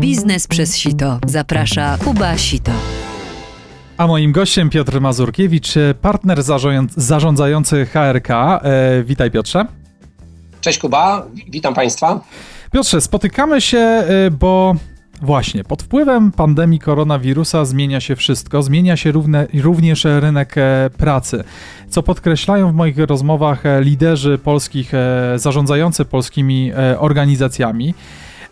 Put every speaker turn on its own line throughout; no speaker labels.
Biznes przez sito. Zaprasza Kuba Sito.
A moim gościem Piotr Mazurkiewicz, partner zarząd- zarządzający HRK. E, witaj Piotrze.
Cześć Kuba, witam Państwa.
Piotrze, spotykamy się, e, bo właśnie pod wpływem pandemii koronawirusa zmienia się wszystko, zmienia się równe, również rynek e, pracy, co podkreślają w moich rozmowach e, liderzy polskich, e, zarządzający polskimi e, organizacjami.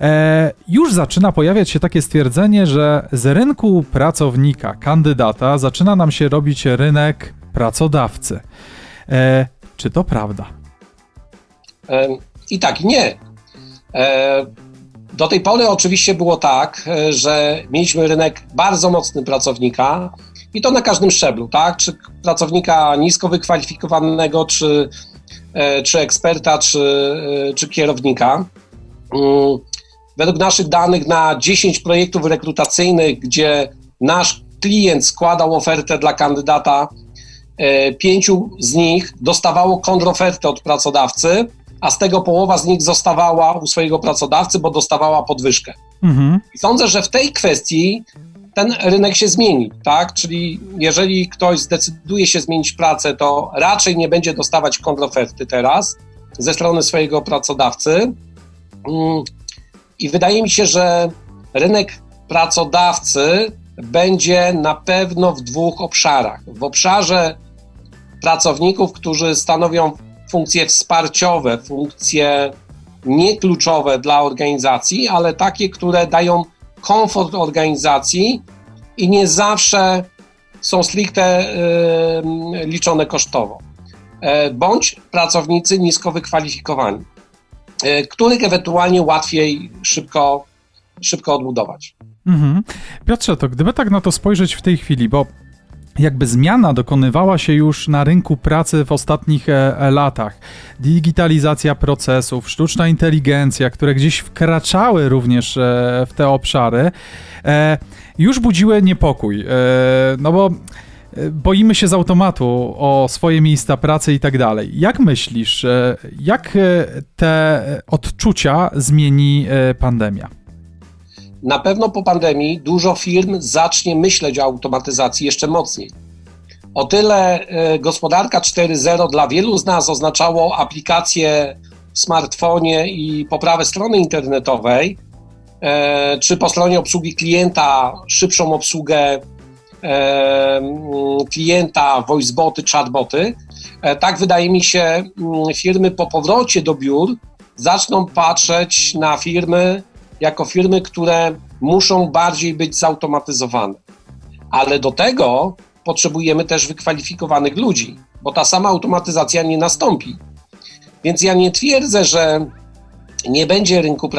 E, już zaczyna pojawiać się takie stwierdzenie, że z rynku pracownika, kandydata, zaczyna nam się robić rynek pracodawcy. E, czy to prawda?
I tak, nie. E, Do tej pory oczywiście było tak, e, że mieliśmy rynek bardzo mocny pracownika i to na każdym szczeblu, tak? Czy pracownika nisko wykwalifikowanego, czy, e, czy eksperta, czy, czy kierownika. Mm, Według naszych danych na 10 projektów rekrutacyjnych, gdzie nasz klient składał ofertę dla kandydata, e, pięciu z nich dostawało kontrofertę od pracodawcy, a z tego połowa z nich zostawała u swojego pracodawcy, bo dostawała podwyżkę.
Mhm.
Sądzę, że w tej kwestii ten rynek się zmieni, tak? Czyli jeżeli ktoś zdecyduje się zmienić pracę, to raczej nie będzie dostawać kontroferty teraz ze strony swojego pracodawcy. I wydaje mi się, że rynek pracodawcy będzie na pewno w dwóch obszarach. W obszarze pracowników, którzy stanowią funkcje wsparciowe, funkcje niekluczowe dla organizacji, ale takie, które dają komfort organizacji i nie zawsze są stricte liczone kosztowo. E, bądź pracownicy nisko wykwalifikowani, których ewentualnie łatwiej szybko, szybko odbudować.
Mhm. Piotrze, to gdyby tak na to spojrzeć w tej chwili, bo jakby zmiana dokonywała się już na rynku pracy w ostatnich e, e, latach. Digitalizacja procesów, sztuczna inteligencja, które gdzieś wkraczały również e, w te obszary, e, już budziły niepokój. E, no bo e, boimy się z automatu o swoje miejsca pracy i tak dalej. Jak myślisz, e, jak e, te odczucia zmieni e, pandemia?
Na pewno po pandemii dużo firm zacznie myśleć o automatyzacji jeszcze mocniej. O tyle gospodarka 4.0 dla wielu z nas oznaczało aplikację w smartfonie i poprawę strony internetowej, czy po stronie obsługi klienta szybszą obsługę klienta, voiceboty, chatboty. E, Tak wydaje mi się, mm, firmy po powrocie do biur zaczną patrzeć na firmy jako firmy, które muszą bardziej być zautomatyzowane. Ale do tego potrzebujemy też wykwalifikowanych ludzi, bo ta sama automatyzacja nie nastąpi. Więc ja nie twierdzę, że nie będzie rynku,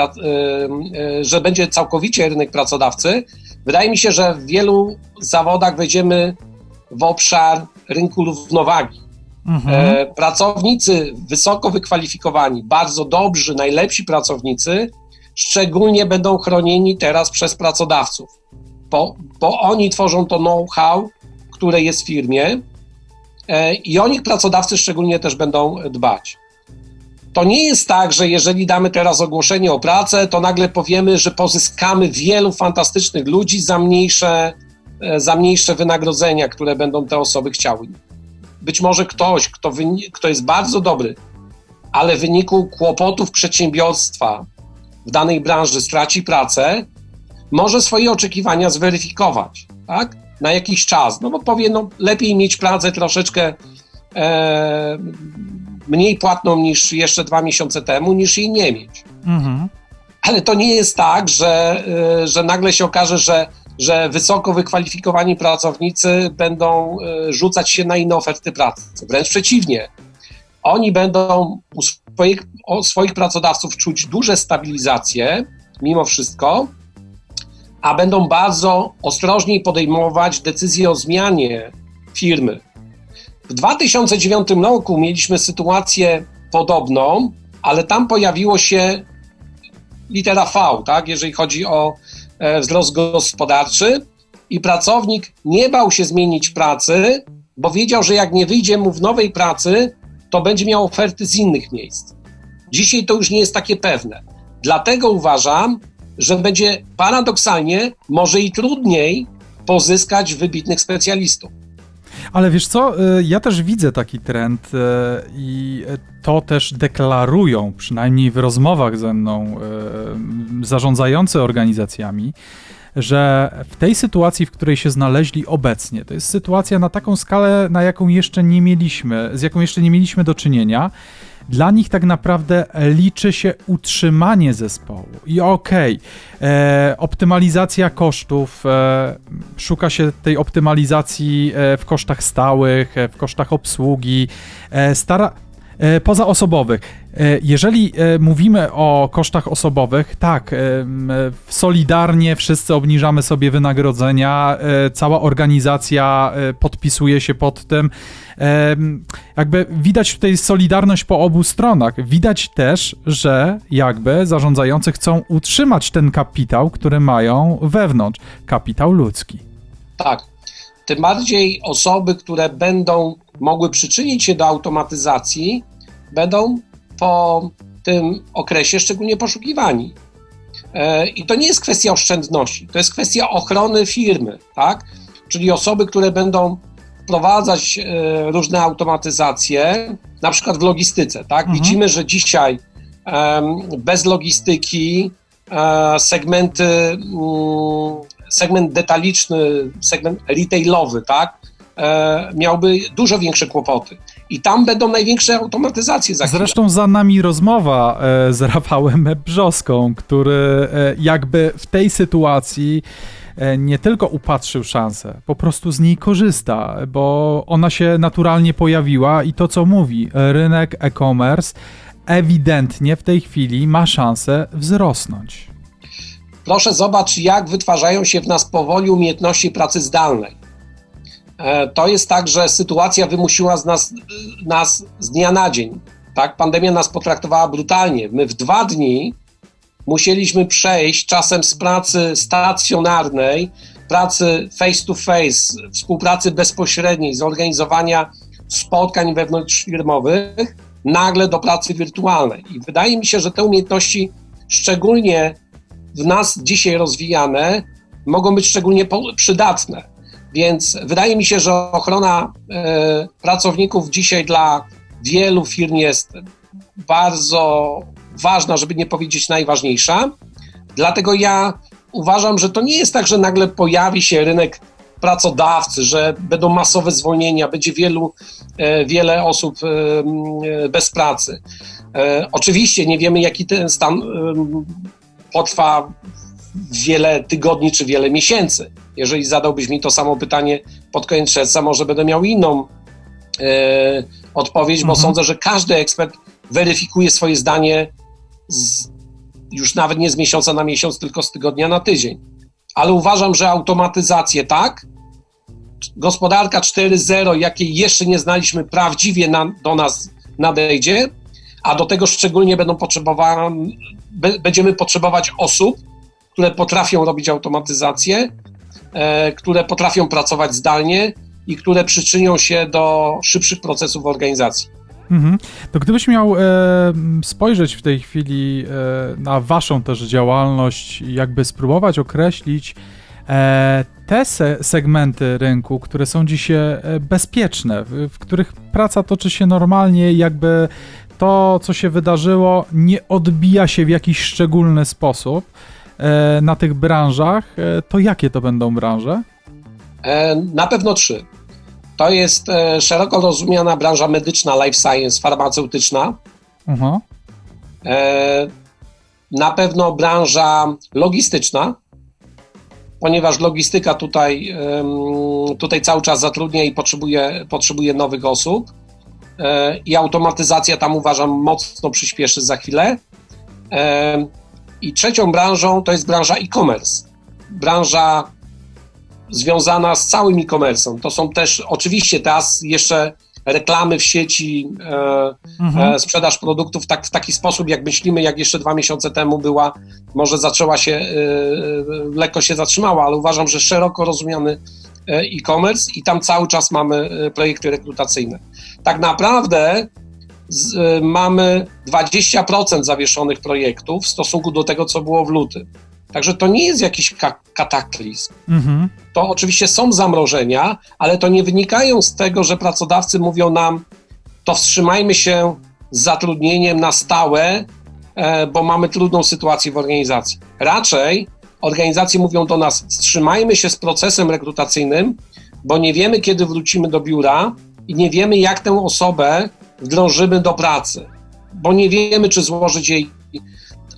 że będzie całkowicie rynek pracodawcy. Wydaje mi się, że w wielu zawodach wejdziemy w obszar rynku równowagi. E, pracownicy wysoko wykwalifikowani, bardzo dobrzy, najlepsi pracownicy, szczególnie będą chronieni teraz przez pracodawców, bo, bo oni tworzą to know-how, które jest w firmie e, i o nich pracodawcy szczególnie też będą dbać. To nie jest tak, że jeżeli damy teraz ogłoszenie o pracę, to nagle powiemy, że pozyskamy wielu fantastycznych ludzi za mniejsze, e, za mniejsze wynagrodzenia, które będą te osoby chciały. Być może ktoś, kto, kto jest bardzo dobry, ale w wyniku kłopotów przedsiębiorstwa w danej branży straci pracę, może swoje oczekiwania zweryfikować, tak? Na jakiś czas. No bo powie, no lepiej mieć pracę troszeczkę e, mniej płatną niż jeszcze dwa miesiące temu, niż jej nie mieć.
Mhm.
Ale to nie jest tak, że, y, że nagle się okaże, że, że wysoko wykwalifikowani pracownicy będą y, rzucać się na inne oferty pracy. Wręcz przeciwnie. Oni będą u swoich, u swoich pracodawców czuć duże stabilizacje, mimo wszystko, a będą bardzo ostrożniej podejmować decyzje o zmianie firmy. W 2009 roku mieliśmy sytuację podobną, ale tam pojawiło się litera V, tak, jeżeli chodzi o e, wzrost gospodarczy i pracownik nie bał się zmienić pracy, bo wiedział, że jak nie wyjdzie mu w nowej pracy, to będzie miał oferty z innych miejsc. Dzisiaj to już nie jest takie pewne. Dlatego uważam, że będzie paradoksalnie może i trudniej pozyskać wybitnych specjalistów.
Ale wiesz co, y, ja też widzę taki trend y, i to też deklarują, przynajmniej w rozmowach ze mną, y, zarządzający organizacjami, że w tej sytuacji, w której się znaleźli obecnie, to jest sytuacja na taką skalę, na jaką jeszcze nie mieliśmy, z jaką jeszcze nie mieliśmy do czynienia. Dla nich tak naprawdę liczy się utrzymanie zespołu. I okej, okay, e, optymalizacja kosztów, e, szuka się tej optymalizacji e, w kosztach stałych, e, w kosztach obsługi, stara, pozaosobowych. E, jeżeli e, mówimy o kosztach osobowych, tak, e, solidarnie wszyscy obniżamy sobie wynagrodzenia, cała organizacja podpisuje się pod tym. Jakby widać tutaj solidarność po obu stronach. Widać też, że jakby zarządzający chcą utrzymać ten kapitał, który mają wewnątrz kapitał ludzki.
Tak. Tym bardziej osoby, które będą mogły przyczynić się do automatyzacji, będą po tym okresie szczególnie poszukiwani. E, I to nie jest kwestia oszczędności, to jest kwestia ochrony firmy, tak? Czyli osoby, które będą wprowadzać e, różne automatyzacje, na przykład w logistyce, tak? Mhm. Widzimy, że dzisiaj bez logistyki e, segmenty, mm, segment detaliczny, segment retailowy, tak? Miałby dużo większe kłopoty. I tam będą największe automatyzacje za chwilę.
Zresztą za nami rozmowa e, z Rafałem Brzoską, który e, jakby w tej sytuacji e, nie tylko upatrzył szansę, po prostu z niej korzysta, bo ona się naturalnie pojawiła i to co mówi, rynek e-commerce ewidentnie w tej chwili ma szansę wzrosnąć.
Proszę zobacz, jak wytwarzają się w nas powoli umiejętności pracy zdalnej. E, to jest tak, że sytuacja wymusiła z nas, nas z dnia na dzień. Tak? Pandemia nas potraktowała brutalnie. My w dwa dni musieliśmy przejść czasem z pracy stacjonarnej, pracy face to face, współpracy bezpośredniej, zorganizowania spotkań wewnątrzfirmowych, nagle do pracy wirtualnej. I wydaje mi się, że te umiejętności, szczególnie w nas dzisiaj rozwijane, mogą być szczególnie przydatne. Więc wydaje mi się, że ochrona e, pracowników dzisiaj dla wielu firm jest bardzo ważna, żeby nie powiedzieć najważniejsza. Dlatego ja uważam, że to nie jest tak, że nagle pojawi się rynek pracodawcy, że będą masowe zwolnienia, będzie wielu, e, wiele osób e, bez pracy. Oczywiście nie wiemy, jaki ten stan potrwa wiele tygodni czy wiele miesięcy. Jeżeli zadałbyś mi to samo pytanie pod koniec czerwca, może będę miał inną e, odpowiedź, bo mhm. sądzę, że każdy ekspert weryfikuje swoje zdanie z, już nawet nie z miesiąca na miesiąc, tylko z tygodnia na tydzień. Ale uważam, że automatyzację tak, gospodarka 4.0, jakiej jeszcze nie znaliśmy, prawdziwie na, do nas nadejdzie, a do tego szczególnie będą potrzebowane, będziemy potrzebować osób, które potrafią robić automatyzację, e, które potrafią pracować zdalnie i które przyczynią się do szybszych procesów w organizacji.
Mhm. To gdybyś miał e, spojrzeć w tej chwili e, na waszą też działalność, jakby spróbować określić e, te se segmenty rynku, które są dzisiaj e, bezpieczne, w, w których praca toczy się normalnie, jakby to, co się wydarzyło, nie odbija się w jakiś szczególny sposób. E, na tych branżach, e, to jakie to będą branże?
E, na pewno trzy. To jest szeroko rozumiana branża medyczna, life science, farmaceutyczna. Uh-huh. Na pewno branża logistyczna, ponieważ logistyka tutaj, tutaj cały czas zatrudnia i potrzebuje, potrzebuje nowych osób. I automatyzacja tam uważam mocno przyspieszy za chwilę. I trzecią branżą to jest branża e-commerce. Branża związana z całym e-commerce'em. To są też oczywiście teraz jeszcze reklamy w sieci, e, mhm. e, sprzedaż produktów tak, w taki sposób, jak myślimy, jak jeszcze dwa miesiące temu była, może zaczęła się, e, e lekko się zatrzymała, ale uważam, że szeroko rozumiany e, e-commerce i tam cały czas mamy e, projekty rekrutacyjne. Tak naprawdę z, y, mamy 20% zawieszonych projektów w stosunku do tego, co było w lutym. Także to nie jest jakiś ka- kataklizm.
Mhm.
To oczywiście są zamrożenia, ale to nie wynikają z tego, że pracodawcy mówią nam, to wstrzymajmy się z zatrudnieniem na stałe, e, bo mamy trudną sytuację w organizacji. Raczej organizacje mówią do nas, wstrzymajmy się z procesem rekrutacyjnym, bo nie wiemy, kiedy wrócimy do biura i nie wiemy, jak tę osobę wdrożymy do pracy, bo nie wiemy, czy złożyć jej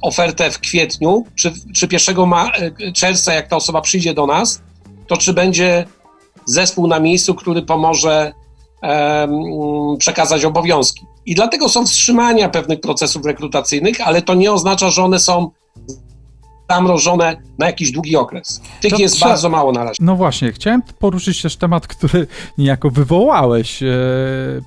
ofertę w kwietniu, czy, czy 1 ma- czerwca, jak ta osoba przyjdzie do nas, to czy będzie zespół na miejscu, który pomoże em, przekazać obowiązki. I dlatego są wstrzymania pewnych procesów rekrutacyjnych, ale to nie oznacza, że one są zamrożone na jakiś długi okres. Tych
To
jest
trze-
bardzo mało na razie.
No właśnie, chciałem poruszyć też temat, który niejako wywołałeś, e,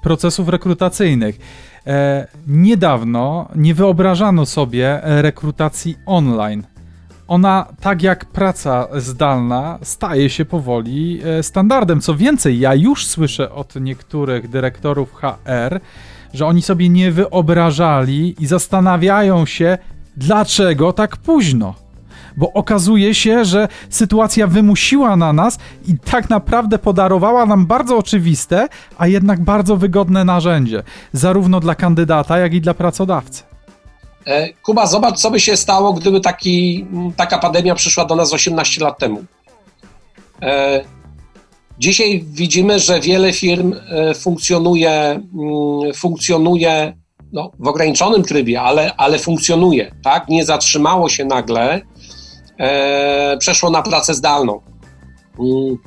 procesów rekrutacyjnych. E, niedawno nie wyobrażano sobie rekrutacji online. Ona, tak jak praca zdalna, staje się powoli e, standardem. Co więcej, ja już słyszę od niektórych dyrektorów HR, że oni sobie nie wyobrażali i zastanawiają się, dlaczego tak późno bo okazuje się, że sytuacja wymusiła na nas i tak naprawdę podarowała nam bardzo oczywiste, a jednak bardzo wygodne narzędzie, zarówno dla kandydata, jak i dla pracodawcy.
E, Kuba, zobacz, co by się stało, gdyby taki, taka pandemia przyszła do nas 18 lat temu. E, Dzisiaj widzimy, że wiele firm e, funkcjonuje, funkcjonuje no, w ograniczonym trybie, ale, ale funkcjonuje, tak? Nie zatrzymało się nagle, e, przeszło na pracę zdalną. Mm,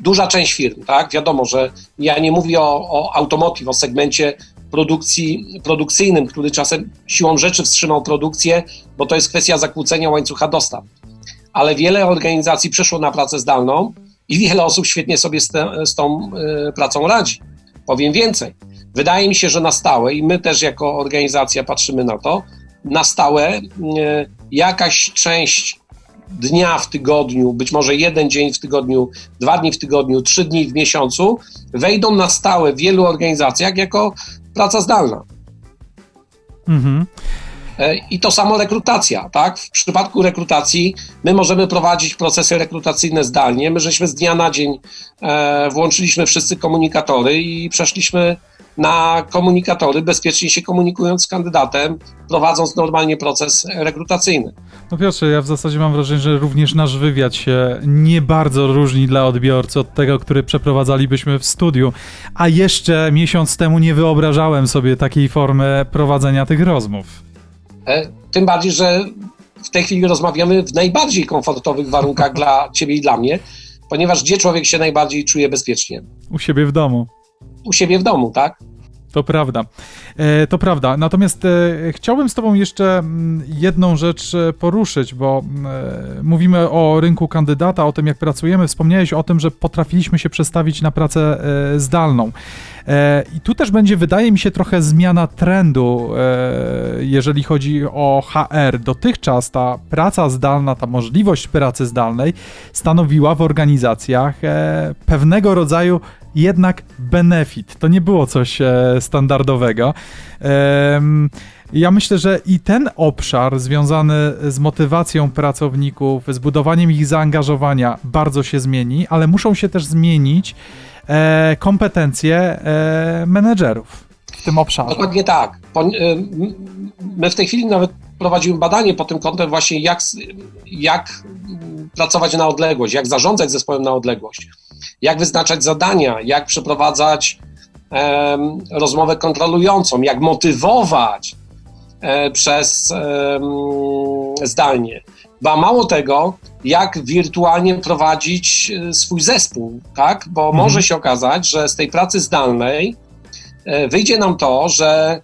Duża część firm, tak? Wiadomo, że ja nie mówię o, o automotive, o segmencie produkcji, produkcyjnym, który czasem siłą rzeczy wstrzymał produkcję, bo to jest kwestia zakłócenia łańcucha dostaw. Ale wiele organizacji przeszło na pracę zdalną i wiele osób świetnie sobie z, te, z tą y, pracą radzi. Powiem więcej. Wydaje mi się, że na stałe, i my też jako organizacja patrzymy na to, na stałe y, jakaś część dnia w tygodniu, być może jeden dzień w tygodniu, dwa dni w tygodniu, trzy dni w miesiącu, wejdą na stałe w wielu organizacjach jako praca zdalna.
Mhm.
E, I to samo rekrutacja, tak? W przypadku rekrutacji my możemy prowadzić procesy rekrutacyjne zdalnie. My żeśmy z dnia na dzień e, włączyliśmy wszyscy komunikatory i przeszliśmy na komunikatory, bezpiecznie się komunikując z kandydatem, prowadząc normalnie proces rekrutacyjny.
No Piotrze, ja w zasadzie mam wrażenie, że również nasz wywiad się nie bardzo różni dla odbiorcy od tego, który przeprowadzalibyśmy w studiu, a jeszcze miesiąc temu nie wyobrażałem sobie takiej formy prowadzenia tych rozmów.
E, Tym bardziej, że w tej chwili rozmawiamy w najbardziej komfortowych warunkach dla ciebie i dla mnie, ponieważ gdzie człowiek się najbardziej czuje bezpiecznie?
U siebie w domu.
U siebie w domu, tak?
To prawda. E, to prawda. Natomiast e, chciałbym z Tobą jeszcze mm, jedną rzecz e, poruszyć, bo e, mówimy o rynku kandydata, o tym, jak pracujemy. Wspomniałeś o tym, że potrafiliśmy się przestawić na pracę zdalną. I tu też będzie, wydaje mi się, trochę zmiana trendu, jeżeli chodzi o HR. Dotychczas ta praca zdalna, ta możliwość pracy zdalnej stanowiła w organizacjach pewnego rodzaju jednak benefit. To nie było coś e, standardowego. Em, ja myślę, że i ten obszar związany z motywacją pracowników, z budowaniem ich zaangażowania bardzo się zmieni, ale muszą się też zmienić e, kompetencje e, menedżerów w tym obszarze.
Dokładnie tak. M- my w tej chwili nawet prowadzimy badanie pod tym kątem właśnie jak, jak pracować na odległość, jak zarządzać zespołem na odległość, jak wyznaczać zadania, jak przeprowadzać rozmowę kontrolującą, jak motywować e, przez em, zdalnie. Ba mało tego, jak wirtualnie prowadzić e, swój zespół, tak? Bo
Mhm.
może się okazać, że z tej pracy zdalnej e, wyjdzie nam to, że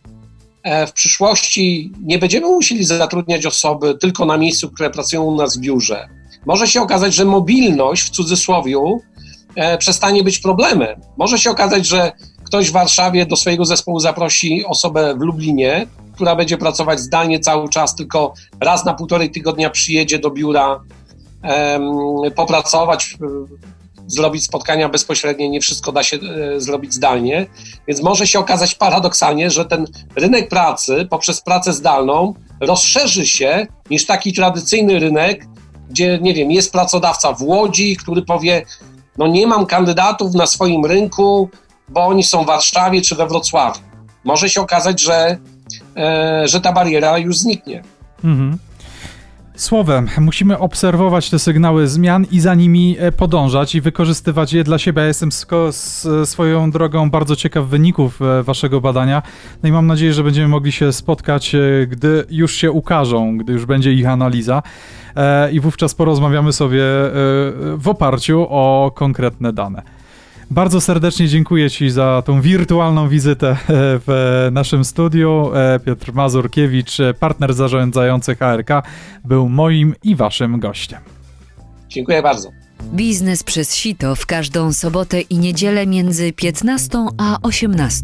w przyszłości nie będziemy musieli zatrudniać osoby tylko na miejscu, które pracują u nas w biurze. Może się okazać, że mobilność w cudzysłowiu e, przestanie być problemem. Może się okazać, że ktoś w Warszawie do swojego zespołu zaprosi osobę w Lublinie, która będzie pracować zdalnie cały czas, tylko raz na półtorej tygodnia przyjedzie do biura popracować, e, zrobić spotkania bezpośrednie, nie wszystko da się e, zrobić zdalnie. Więc może się okazać paradoksalnie, że ten rynek pracy poprzez pracę zdalną rozszerzy się niż taki tradycyjny rynek, gdzie, nie wiem, jest pracodawca w Łodzi, który powie, no nie mam kandydatów na swoim rynku, bo oni są w Warszawie czy we Wrocławiu. Może się okazać, że, e, że ta bariera już zniknie.
Mhm. Słowem, musimy obserwować te sygnały zmian i za nimi e, podążać i wykorzystywać je dla siebie. Ja jestem s- swoją drogą bardzo ciekaw wyników e, waszego badania. No i mam nadzieję, że będziemy mogli się spotkać, e, gdy już się ukażą, gdy już będzie ich analiza. E, I wówczas porozmawiamy sobie e, w oparciu o konkretne dane. Bardzo serdecznie dziękuję Ci za tą wirtualną wizytę e, w naszym studiu. E, Piotr Mazurkiewicz, e, partner zarządzający HRK, był moim i Waszym gościem.
Dziękuję bardzo.
Biznes przez sito w każdą sobotę i niedzielę między 15 a 18.